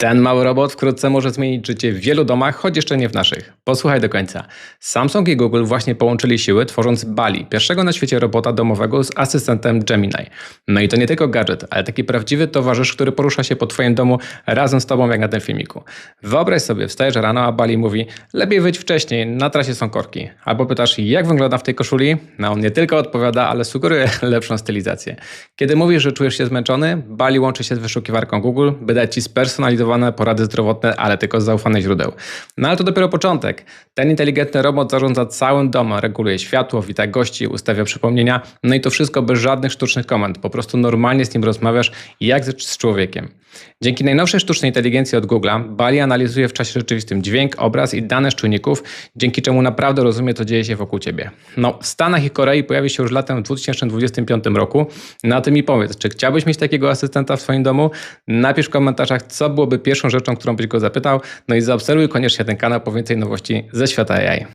Ten mały robot wkrótce może zmienić życie w wielu domach, choć jeszcze nie w naszych. Posłuchaj do końca. Samsung i Google właśnie połączyli siły, tworząc Bali, pierwszego na świecie robota domowego z asystentem Gemini. No i to nie tylko gadżet, ale taki prawdziwy towarzysz, który porusza się po Twoim domu razem z Tobą, jak na tym filmiku. Wyobraź sobie, wstajesz rano, a Bali mówi, lepiej wyjdź wcześniej, na trasie są korki. Albo pytasz, jak wygląda w tej koszuli? No on nie tylko odpowiada, ale sugeruje lepszą stylizację. Kiedy mówisz, że czujesz się zmęczony, Bali łączy się z wyszukiwarką Google, by dać Ci porady zdrowotne, ale tylko z zaufanych źródeł. No ale to dopiero początek. Ten inteligentny robot zarządza całym domem, reguluje światło, wita gości, ustawia przypomnienia, no i to wszystko bez żadnych sztucznych komend. Po prostu normalnie z nim rozmawiasz jak z człowiekiem. Dzięki najnowszej sztucznej inteligencji od Google'a, Bali analizuje w czasie rzeczywistym dźwięk, obraz i dane z czujników, dzięki czemu naprawdę rozumie, co dzieje się wokół ciebie. No, w Stanach i Korei pojawi się już latem w 2025 roku. Na tym mi powiedz, czy chciałbyś mieć takiego asystenta w swoim domu? Napisz w komentarzach, co byłoby pierwszą rzeczą, którą byś go zapytał. No i zaobserwuj koniecznie ten kanał po więcej nowości ze świata AI.